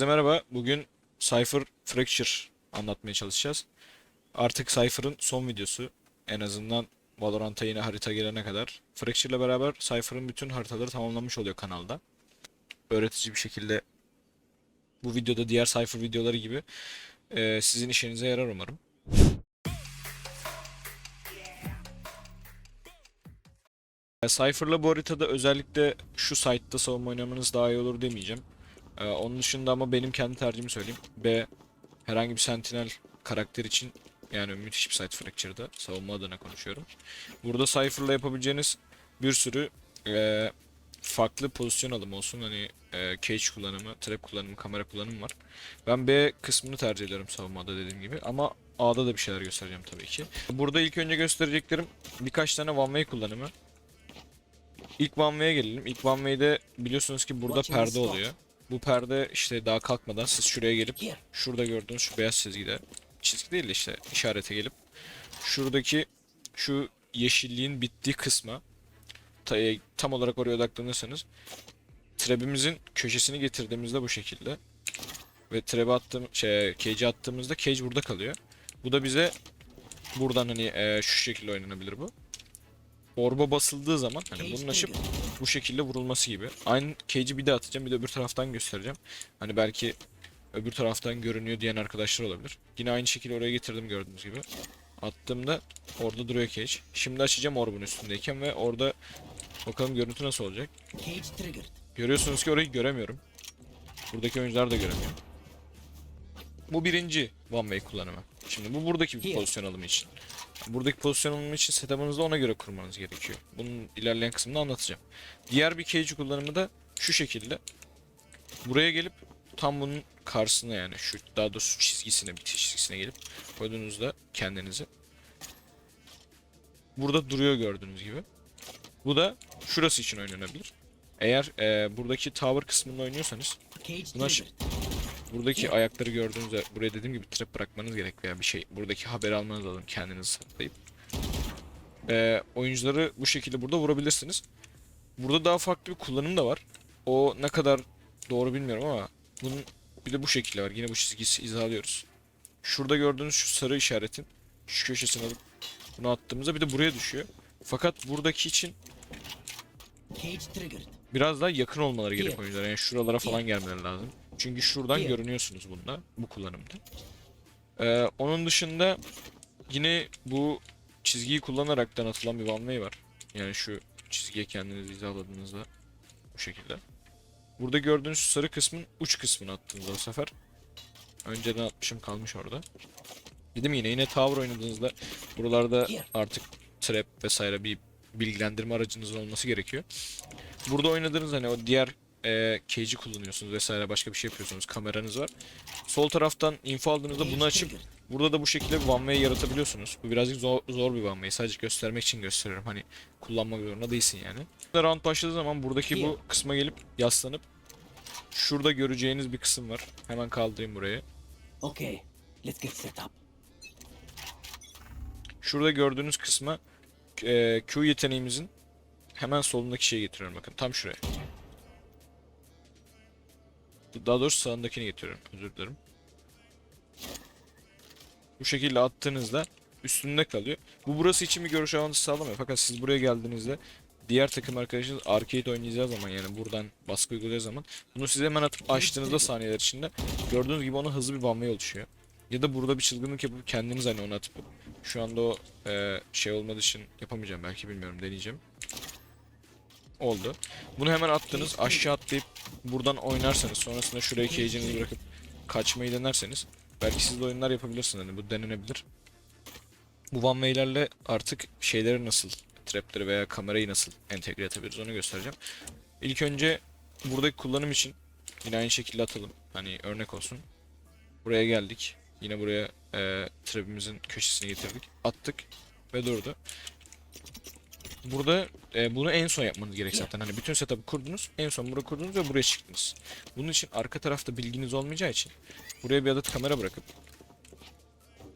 Herkese merhaba. Bugün Cypher Fracture anlatmaya çalışacağız. Artık Cypher'ın son videosu. En azından Valorant'a yine harita gelene kadar. Fracture ile beraber Cypher'ın bütün haritaları tamamlanmış oluyor kanalda. Öğretici bir şekilde bu videoda diğer Cypher videoları gibi eee, sizin işinize yarar umarım. E, Cypher'la bu haritada özellikle şu site'da savunma oynamanız daha iyi olur demeyeceğim. Ee, onun dışında ama benim kendi tercihimi söyleyeyim. B herhangi bir sentinel karakter için yani müthiş bir site Fracture'da savunma adına konuşuyorum. Burada Cypher'la yapabileceğiniz bir sürü e, farklı pozisyon alımı olsun. Hani e, cage kullanımı, trap kullanımı, kamera kullanımı var. Ben B kısmını tercih ediyorum savunmada dediğim gibi ama A'da da bir şeyler göstereceğim tabii ki. Burada ilk önce göstereceklerim birkaç tane one way kullanımı. İlk one way'e gelelim. İlk one way'de biliyorsunuz ki burada perde oluyor. Bu perde işte daha kalkmadan siz şuraya gelip şurada gördüğünüz şu beyaz çizgide çizgi değil de işte işarete gelip şuradaki şu yeşilliğin bittiği kısma e, tam olarak oraya odaklanırsanız trap'imizin köşesini getirdiğimizde bu şekilde ve trap'e attığım şey cage'e attığımızda cage burada kalıyor. Bu da bize buradan hani e, şu şekilde oynanabilir bu. Orba basıldığı zaman hani bunun açıp bu şekilde vurulması gibi. Aynı cage'i bir de atacağım bir de öbür taraftan göstereceğim. Hani belki öbür taraftan görünüyor diyen arkadaşlar olabilir. Yine aynı şekilde oraya getirdim gördüğünüz gibi. Attığımda orada duruyor cage. Şimdi açacağım orbun üstündeyken ve orada bakalım görüntü nasıl olacak. Görüyorsunuz ki orayı göremiyorum. Buradaki oyuncular da göremiyor. Bu birinci one way kullanımı. Şimdi bu buradaki bir pozisyon alımı için. Buradaki pozisyon alımı için setup'ınızı da ona göre kurmanız gerekiyor. Bunun ilerleyen kısmında anlatacağım. Diğer bir cage kullanımı da şu şekilde. Buraya gelip tam bunun karşısına yani şu daha doğrusu çizgisine bitiş çizgisine gelip koyduğunuzda kendinizi burada duruyor gördüğünüz gibi. Bu da şurası için oynanabilir. Eğer e, buradaki tower kısmında oynuyorsanız Buna. Buradaki ayakları gördüğünüzde buraya dediğim gibi trap bırakmanız gerek veya bir şey buradaki haberi almanız lazım kendinizi saklayıp. E, oyuncuları bu şekilde burada vurabilirsiniz. Burada daha farklı bir kullanım da var. O ne kadar doğru bilmiyorum ama bunun bir de bu şekilde var. Yine bu çizgisi izalıyoruz. Şurada gördüğünüz şu sarı işaretin şu köşesine alıp bunu attığımızda bir de buraya düşüyor. Fakat buradaki için biraz daha yakın olmaları gerek Here. oyunculara. Yani şuralara falan gelmeleri lazım. Çünkü şuradan Here. görünüyorsunuz bunda, bu kullanımda. Ee, onun dışında yine bu çizgiyi kullanaraktan atılan bir one var. Yani şu çizgiye kendinizi hizaladığınızda bu şekilde. Burada gördüğünüz sarı kısmın uç kısmını attığınızda bu sefer. Önceden atmışım kalmış orada. Dedim yine yine tower oynadığınızda buralarda artık trap vesaire bir bilgilendirme aracınızın olması gerekiyor. Burada oynadığınız hani o diğer e, cage'i kullanıyorsunuz vesaire başka bir şey yapıyorsunuz kameranız var. Sol taraftan info aldığınızda bunu açıp burada da bu şekilde bir one way yaratabiliyorsunuz. Bu birazcık zor, zor bir one way. Sadece göstermek için gösteriyorum. Hani kullanmak zorunda değilsin yani. Round başladığı zaman buradaki bu kısma gelip yaslanıp şurada göreceğiniz bir kısım var. Hemen kaldırayım burayı. Okay, let's get set up. Şurada gördüğünüz kısma e, Q yeteneğimizin hemen solundaki şeye getiriyorum bakın tam şuraya. Daha doğrusu sağındakini getiriyorum özür dilerim. Bu şekilde attığınızda üstünde kalıyor. Bu burası için bir görüş avantajı sağlamıyor. Fakat siz buraya geldiğinizde diğer takım arkadaşınız arcade oynayacağı zaman yani buradan baskı uygulayacağı zaman bunu size hemen atıp açtığınızda saniyeler içinde gördüğünüz gibi ona hızlı bir way oluşuyor. Ya da burada bir çılgınlık yapıp kendiniz hani onu atıp şu anda o e, şey olmadığı için yapamayacağım belki bilmiyorum deneyeceğim. Oldu. Bunu hemen attınız aşağı atlayıp buradan oynarsanız sonrasında şuraya cage'inizi bırakıp kaçmayı denerseniz belki siz de oyunlar yapabilirsiniz hani bu denenebilir. Bu one way'lerle artık şeyleri nasıl trapleri veya kamerayı nasıl entegre edebiliriz onu göstereceğim. İlk önce buradaki kullanım için yine aynı şekilde atalım. Hani örnek olsun. Buraya geldik. Yine buraya e, trap'imizin köşesine getirdik. Attık ve durdu. Burada e, bunu en son yapmanız gerek zaten. Hani bütün setup'ı kurdunuz. En son buraya kurdunuz ve buraya çıktınız. Bunun için arka tarafta bilginiz olmayacağı için buraya bir adet kamera bırakıp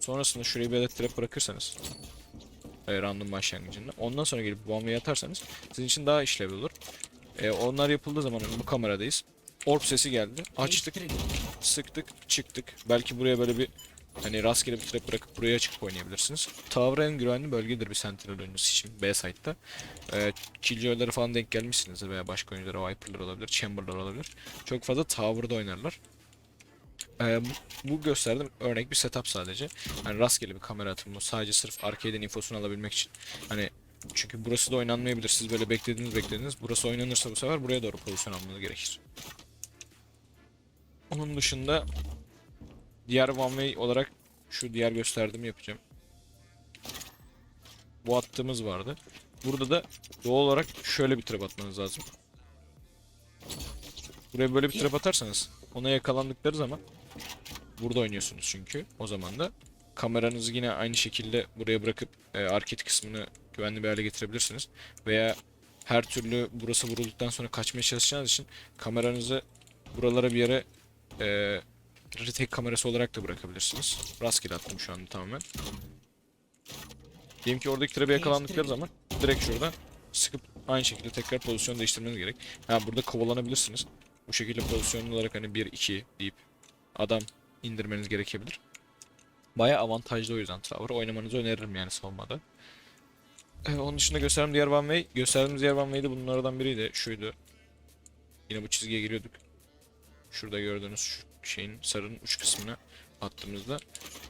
sonrasında şuraya bir adet trap bırakırsanız e, random başlangıcında ondan sonra gelip bombayı atarsanız sizin için daha işlevli olur. E, onlar yapıldığı zaman bu kameradayız. orb sesi geldi. Açtık, sıktık, çıktık. Belki buraya böyle bir hani rastgele bir trap bırakıp buraya çıkıp oynayabilirsiniz. Tower en güvenli bölgedir bir Sentinel oyuncusu için B site'da. Ee, Killjoy'ları falan denk gelmişsinizdir veya başka oyunculara Viper'lar olabilir, Chamber'lar olabilir. Çok fazla Tower'da oynarlar. Ee, bu, gösterdim örnek bir setup sadece. Yani rastgele bir kamera atımı sadece sırf arcade'in infosunu alabilmek için. Hani çünkü burası da oynanmayabilir. Siz böyle beklediniz beklediniz. Burası oynanırsa bu sefer buraya doğru pozisyon almanız gerekir. Onun dışında diğer one way olarak şu diğer gösterdiğimi yapacağım. Bu attığımız vardı. Burada da doğal olarak şöyle bir trap atmanız lazım. Buraya böyle bir trap atarsanız ona yakalandıkları zaman burada oynuyorsunuz çünkü o zaman da kameranızı yine aynı şekilde buraya bırakıp e, arcade kısmını güvenli bir hale getirebilirsiniz. Veya her türlü burası vurulduktan sonra kaçmaya çalışacağınız için kameranızı buralara bir yere e, retake kamerası olarak da bırakabilirsiniz. Rastgele attım şu anda tamamen. Diyelim ki oradaki trap'e yakalandıkları zaman direkt şurada sıkıp aynı şekilde tekrar pozisyon değiştirmeniz gerek. Ha burada kovalanabilirsiniz. Bu şekilde pozisyon olarak hani 1-2 deyip adam indirmeniz gerekebilir. Baya avantajlı o yüzden Tower. Oynamanızı öneririm yani savunmada. Ee, onun dışında gösterdiğim diğer one way. Gösterdiğimiz diğer one way de bunlardan biriydi. Şuydu. Yine bu çizgiye giriyorduk. Şurada gördüğünüz şu şeyin sarının uç kısmına attığımızda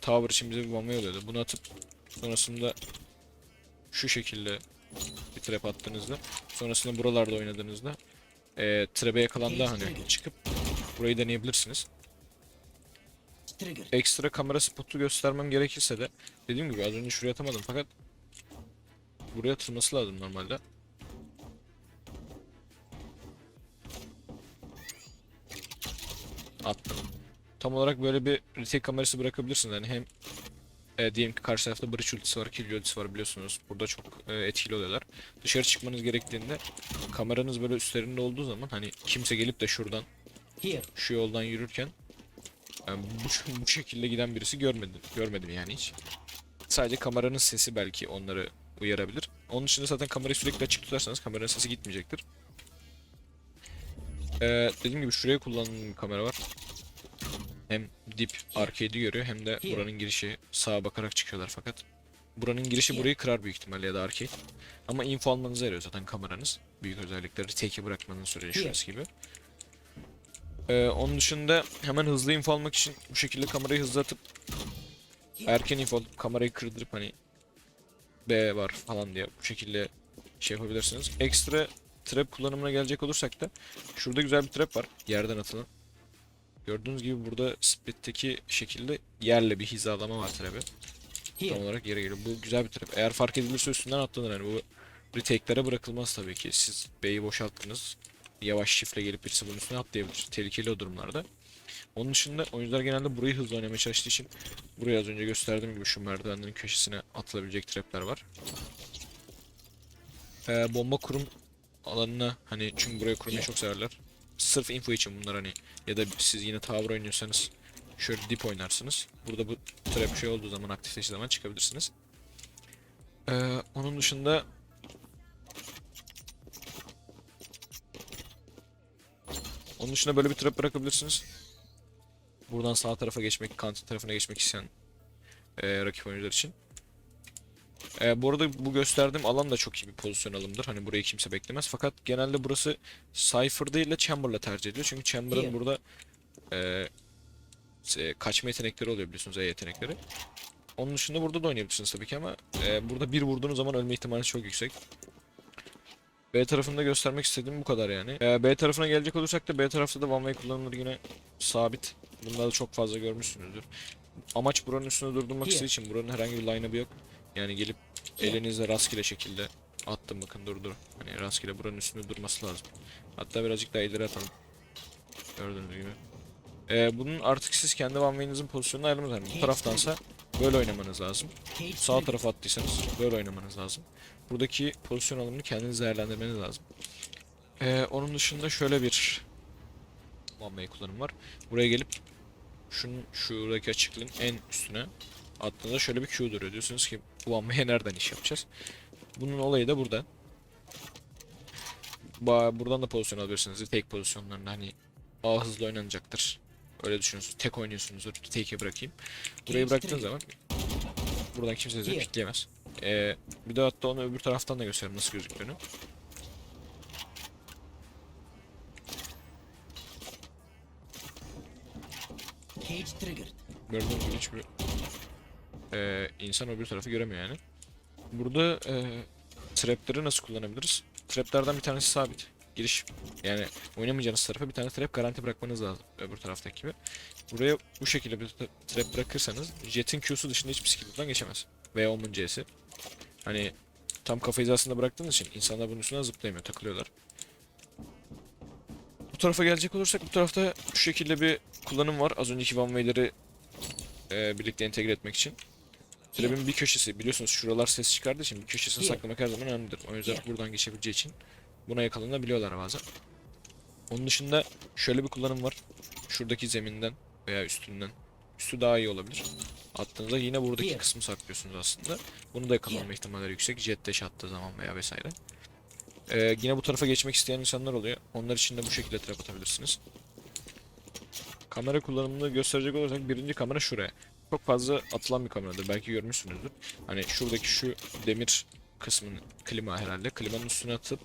Tower için bize bir way oluyordu. Bunu atıp sonrasında şu şekilde bir trap attığınızda sonrasında buralarda oynadığınızda e, trap'e yakalandığı hani çıkıp burayı deneyebilirsiniz. Ekstra kamera spotu göstermem gerekirse de dediğim gibi az önce şuraya atamadım fakat buraya atılması lazım normalde. Attım. Tam olarak böyle bir retake kamerası bırakabilirsiniz. Yani hem e, diyelim ki karşı tarafta Breach ultisi var, Kill ultisi var biliyorsunuz. Burada çok e, etkili oluyorlar. Dışarı çıkmanız gerektiğinde kameranız böyle üstlerinde olduğu zaman hani kimse gelip de şuradan şu yoldan yürürken yani bu, bu şekilde giden birisi görmedim. Görmedim yani hiç. Sadece kameranın sesi belki onları uyarabilir. Onun dışında zaten kamerayı sürekli açık tutarsanız kameranın sesi gitmeyecektir. Ee, dediğim gibi şuraya kullanılan bir kamera var. Hem dip arcade'i görüyor hem de buranın girişi sağa bakarak çıkıyorlar fakat buranın girişi burayı kırar büyük ihtimalle ya da arcade. Ama info almanıza yarıyor zaten kameranız. Büyük özellikleri take'e bırakmanın süreci şurası gibi. Ee, onun dışında hemen hızlı info almak için bu şekilde kamerayı hızlı atıp erken info alıp kamerayı kırdırıp hani B var falan diye bu şekilde şey yapabilirsiniz. Ekstra trap kullanımına gelecek olursak da şurada güzel bir trap var yerden atılan. Gördüğünüz gibi burada split'teki şekilde yerle bir hizalama var trap'e. Tam olarak yere geliyor. Bu güzel bir trap. Eğer fark edilirse üstünden atlanır yani bu retake'lere bırakılmaz tabii ki. Siz B'yi boşalttınız. Yavaş şifle gelip birisi bunun üstüne atlayabilir. Tehlikeli o durumlarda. Onun dışında oyuncular genelde burayı hızlı oynamaya çalıştığı için buraya az önce gösterdiğim gibi şu merdivenlerin köşesine atılabilecek trapler var. Ee, bomba kurum alanına hani çünkü buraya kurmayı çok severler. Sırf info için bunlar hani ya da siz yine tower oynuyorsanız şöyle dip oynarsınız. Burada bu trap şey olduğu zaman aktifleştiği zaman çıkabilirsiniz. Ee, onun dışında Onun dışında böyle bir trap bırakabilirsiniz. Buradan sağ tarafa geçmek, kantin tarafına geçmek isteyen eee, rakip oyuncular için. Eee, bu arada bu gösterdiğim alan da çok iyi bir pozisyon alımdır. Hani burayı kimse beklemez. Fakat genelde burası Cypher değil de Chamber'la tercih ediliyor. Çünkü Chamber'ın burada eee, e, kaçma yetenekleri oluyor biliyorsunuz E yetenekleri. Onun dışında burada da oynayabilirsiniz tabii ki ama eee, burada bir vurduğunuz zaman ölme ihtimali çok yüksek. B tarafında göstermek istediğim bu kadar yani. Ee, B tarafına gelecek olursak da B tarafta da one way kullanılır yine sabit. Bunları da çok fazla görmüşsünüzdür. Amaç buranın üstünde durdurmak istediği için buranın herhangi bir line-up'ı yok. Yani gelip elinizle rastgele şekilde attım bakın durdur. Hani rastgele buranın üstünde durması lazım. Hatta birazcık daha ileri atalım. Gördüğünüz gibi. Ee, bunun artık siz kendi one way'inizin pozisyonunu ayarlamanız lazım. Bu taraftansa böyle oynamanız lazım. Sağ tarafa attıysanız böyle oynamanız lazım. Buradaki pozisyon alımını kendiniz değerlendirmeniz lazım. Ee, onun dışında şöyle bir way kullanım var. Buraya gelip şunun şuradaki açıklığın en üstüne attığınızda şöyle bir Q duruyor. Diyorsunuz ki bu way'e nereden iş yapacağız? Bunun olayı da burada. Ba buradan da pozisyon alabilirsiniz. Tek pozisyonlarında hani daha hızlı oynanacaktır. Öyle düşünüyorsunuz. Tek oynuyorsunuzdur. Take'e bırakayım. Burayı bıraktığın zaman buradan kimse Here. pikleyemez. Ee, bir de hatta onu öbür taraftan da göstereyim nasıl gözüktüğünü. Cage triggered. Gördüğünüz gibi hiçbir eee, insan öbür tarafı göremiyor yani. Burada eee trapleri nasıl kullanabiliriz? Traplerden bir tanesi sabit. Giriş. Yani oynamayacağınız tarafa bir tane trap garanti bırakmanız lazım öbür taraftaki gibi. Buraya bu şekilde bir tra- trap bırakırsanız Jet'in Q'su dışında hiçbir skill buradan geçemez. Veya Omen C'si. Hani tam kafa hizasında bıraktığınız için insanlar bunun üstünden zıplayamıyor, takılıyorlar. Bu tarafa gelecek olursak bu tarafta şu şekilde bir kullanım var. Az önceki One Way'leri e, birlikte entegre etmek için. Trap'in bir köşesi biliyorsunuz şuralar ses çıkardığı için bir köşesini saklamak her zaman önemlidir. O yüzden buradan geçebileceği için buna yakalanabiliyorlar bazen. Onun dışında şöyle bir kullanım var. Şuradaki zeminden veya üstünden. Üstü daha iyi olabilir. Attığınızda yine buradaki kısmı saklıyorsunuz aslında. Bunu da yakalanma ihtimalleri yüksek. Jet dash attığı zaman veya vesaire. Ee, yine bu tarafa geçmek isteyen insanlar oluyor. Onlar için de bu şekilde trap atabilirsiniz. Kamera kullanımını gösterecek olursak birinci kamera şuraya. Çok fazla atılan bir kameradır. Belki görmüşsünüzdür. Hani şuradaki şu demir kısmını klima herhalde. Klimanın üstüne atıp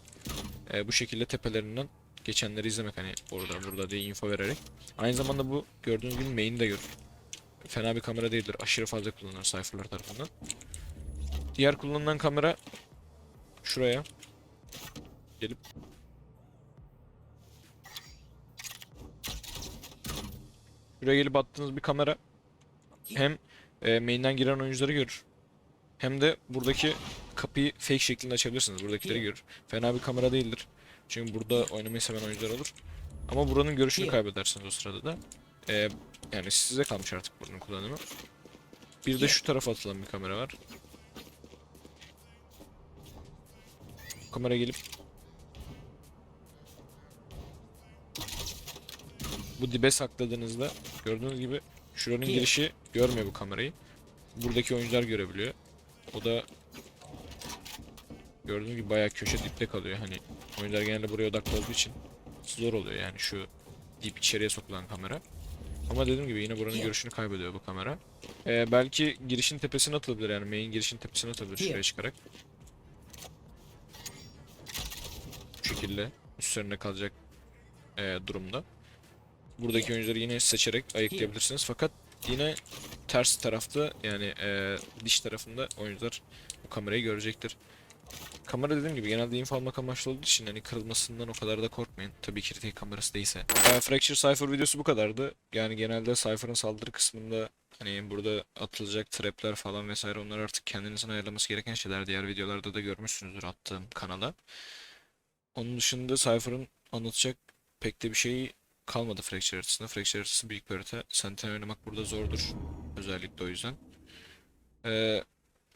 e, bu şekilde tepelerinden geçenleri izlemek hani orada burada diye info vererek. Aynı zamanda bu gördüğünüz gibi main de görür. Fena bir kamera değildir. Aşırı fazla kullanılır sayfalar tarafından. Diğer kullanılan kamera şuraya gelip Şuraya gelip attığınız bir kamera hem e, main'den giren oyuncuları görür. Hem de buradaki kapıyı fake şeklinde açabilirsiniz. Buradakileri görür. Fena bir kamera değildir. Çünkü burada oynamayı seven oyuncular olur. Ama buranın görüşünü kaybedersiniz o sırada da. E, yani size kalmış artık buranın kullanımı. Bir de şu tarafa atılan bir kamera var. Bu kamera gelip bu dibe sakladığınızda gördüğünüz gibi şuranın girişi görmüyor bu kamerayı. Buradaki oyuncular görebiliyor. O da gördüğünüz gibi bayağı köşe dipte kalıyor. Hani oyuncular genelde buraya odaklı olduğu için zor oluyor yani şu dip içeriye sokulan kamera. Ama dediğim gibi yine buranın görüşünü kaybediyor bu kamera. Ee, belki girişin tepesine atılabilir yani main girişin tepesine atılabilir şuraya çıkarak. Bu şekilde üstlerinde kalacak ee, durumda. Buradaki oyuncuları yine seçerek ayıklayabilirsiniz fakat yine ters tarafta yani ee, diş tarafında oyuncular bu kamerayı görecektir. Kamera dediğim gibi genelde info almak amaçlı olduğu için hani kırılmasından o kadar da korkmayın. Tabii ki retake kamerası değilse. Ee, Fracture Cypher videosu bu kadardı. Yani genelde Cypher'ın saldırı kısmında hani burada atılacak trapler falan vesaire onlar artık kendinizin ayarlaması gereken şeyler. Diğer videolarda da görmüşsünüzdür attığım kanala. Onun dışında Cypher'ın anlatacak pek de bir şey kalmadı Fracture haritasında. Fracture haritası büyük bir harita. Sentinel oynamak burada zordur. Özellikle o yüzden. Ee,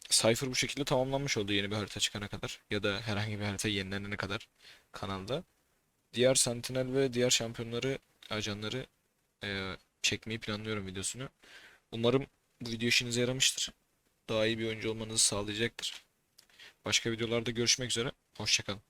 Cypher bu şekilde tamamlanmış oldu yeni bir harita çıkana kadar. Ya da herhangi bir harita yenilenene kadar kanalda. Diğer Sentinel ve diğer şampiyonları, ajanları eee, çekmeyi planlıyorum videosunu. Umarım bu video işinize yaramıştır. Daha iyi bir oyuncu olmanızı sağlayacaktır. Başka videolarda görüşmek üzere. Hoşçakalın.